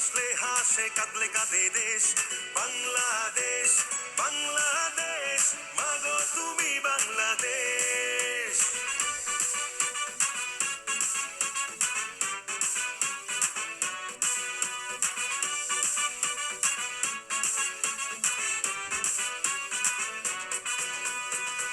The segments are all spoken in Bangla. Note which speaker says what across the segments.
Speaker 1: হাসলে হাসে কাঁদলে কাঁদে দেশ বাংলাদেশ।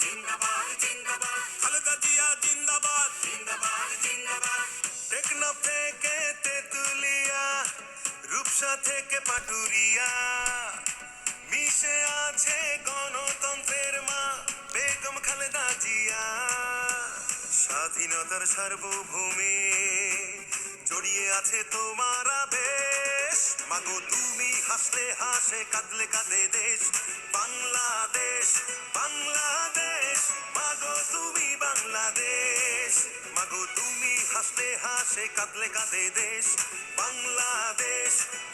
Speaker 1: জিন্দাবাদ জিন্দাবাদ থেকে তেতুলিয়া পাটুরিয়া। মিশে আছে গণতন্ত্রের মা, বেগম খালেদা জিয়া। স্বাধীনতার সার্বভৌমে জড়িয়ে আছে তোমার বেশ মাগো, তুমি হাসলে হাসে, কাঁদলে কাঁদে দেশ। বাংলাদেশ বাংলাদেশ মাগো তুমি বাংলাদেশ মাগো তুমি হাসলে হাসে কাঁদলে কাঁদে দেশ বাংলাদেশ বাংলাদেশ।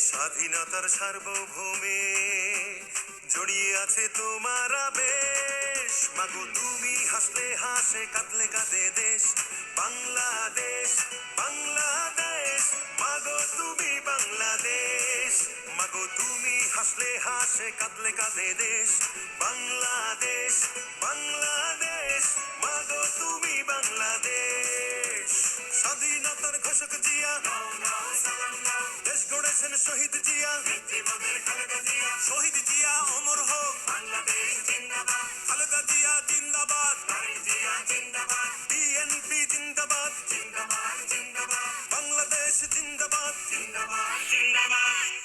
Speaker 1: স্বাধীনতার সার্বভৌমে জড়িয়ে আছে তোমার বেশ মাগো, তুমি হাসলে হাসে, কাঁদলে কাঁদে দেশ। বাংলাদেশ বাংলাদেশ। মাগো, তুমি বাংলাদেশ। মাগো, তুমি হাসলে হাসে, কাঁদলে কাঁদে দেশ। বাংলাদেশ বাংলাদেশ। মাগো, তুমি বাংলাদেশ। স্বাধীনতার ঘোষক জিয়া। আছেন শহীদ জিয়া। শহীদ জিয়া অমর হোক। বাংলাদেশ জিন্দাবাদ খালেদা জিয়া জিন্দাবাদ। জিয়া জিন্দাবাদ বিএনপি জিন্দাবাদ। জিন্দাবাদ জিন্দাবাদ বাংলাদেশ জিন্দাবাদ জিন্দাবাদ জিন্দাবাদ।